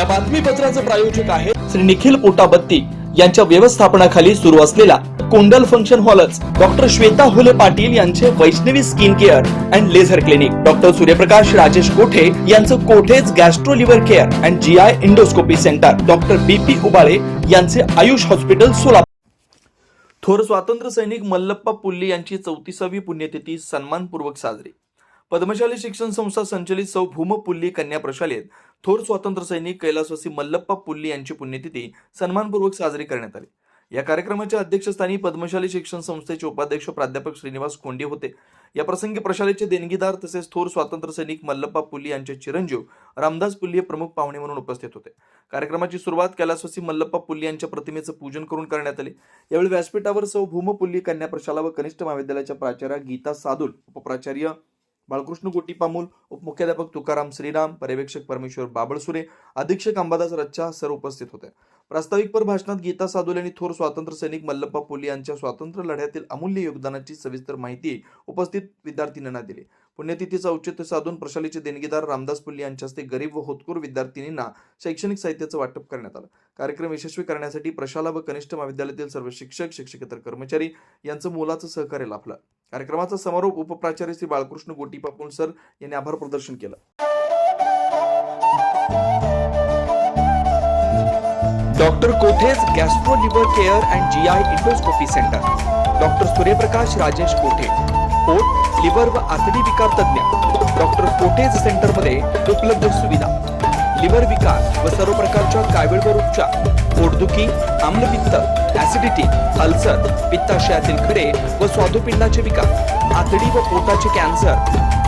या बातमीपत्राचं प्रायोजक आहे श्री निखिल पोटाबत्ती यांच्या व्यवस्थापनाखाली सुरू असलेला कोंडल फंक्शन हॉलच डॉक्टर श्वेता हुले पाटील यांचे Vaishnavi skin care and laser clinic. Doctor Suryaprakash Rajesh Kothe यांचं Kothe's gastro liver care and G I endoscopy centre. Doctor B P Ubale यांचे आयुष हॉस्पिटल सोलापूर. थोर स्वातंत्र्य सैनिक मल्लप्पा पुल्ले यांची चौतीसावी पुण्यतिथी सन्मानपूर्वक साजरी. पद्मशाली शिक्षण संस्था संचलित सौ भूम पुल्ली कन्या प्रशालेत थोर स्वातंत्र्य सैनिक कैलासवासी मल्लप्पा पुल्ली यांची पुण्यतिथी सन्मानपूर्वक साजरी करण्यात आली. या कार्यक्रमाच्या अध्यक्षस्थानी पद्मशाली शिक्षण संस्थेचे उपाध्यक्ष प्राध्यापक श्रीनिवास कोंडे होते. या प्रसंगी प्रशालेचे देणगीदार तसेच थोर स्वातंत्र्य सैनिक मल्लप्पा पुल्ली यांचे चिरंजीव रामदास पुल्ली हे प्रमुख पाहुणे म्हणून उपस्थित होते. कार्यक्रमाची सुरुवात कैलासवासी मल्लप्पा पुल्ली यांच्या प्रतिमेचं पूजन करून करण्यात आले. यावेळी व्यासपीठावर सौ भूमपुल्ली कन्या प्रशाला व कनिष्ठ महाविद्यालयाच्या प्राचार्या गीता सादुल उपप्राचार्य बाळकृष्ण गोटी पामूल उपमुख्याध्यापक तुकाराम श्रीराम पर्यवेक्षक परमेश्वर बाबळसुरे अधीक्षक अंबादास रच्चा सर उपस्थित होते. प्रास्ताविकपर भाषणात गीता सादुल यांनी थोर स्वातंत्र्य सैनिक मल्लप्पा फुले यांच्या स्वातंत्र्य लढ्यातील अमूल्य योगदानाची सविस्तर माहिती उपस्थित विद्यार्थिनींना दिली. पुण्यतिथीचं औचित्य साधून प्रशालेचे देणगीदार रामदास पुल्ली यांच्या हस्ते गरीब व होतकूर विद्यार्थिनींना शैक्षणिक साहित्याचं वाटप करण्यात आलं. कार्यक्रम यशस्वी करण्यासाठी प्रशाला व कनिष्ठ महाविद्यालयातील सर्व शिक्षक शिक्षकेतर कर्मचारी यांचं मोलाचं सहकार्य लाभलं. कार्यक्रमाचा समारोप उपप्राचार्य श्री बाळकृष्ण गोटी पापूल सर यांनी आभार प्रदर्शन केलं. Doctor Kothe's gastro liver care and G I endoscopy centre. Doctor Suryaprakash Rajesh Kothe. पोट लिव्हर व आतडी विकार तज्ञ डॉक्टर कोठेज सेंटरमध्ये उपलब्ध सुविधा. लिव्हर विकार व सर्व प्रकारच्या कावीळवर उपचार पोटदुखी आम्लपित्त ऍसिडिटी अल्सर पित्ताशयातील खडे व स्वादुपिंडाचे विकार आतडी व पोटाचे कॅन्सर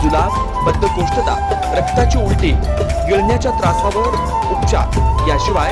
जुलाब बद्धकोष्ठता रक्ताची उलटी गिळण्याच्या त्रासावर उपचार. याशिवाय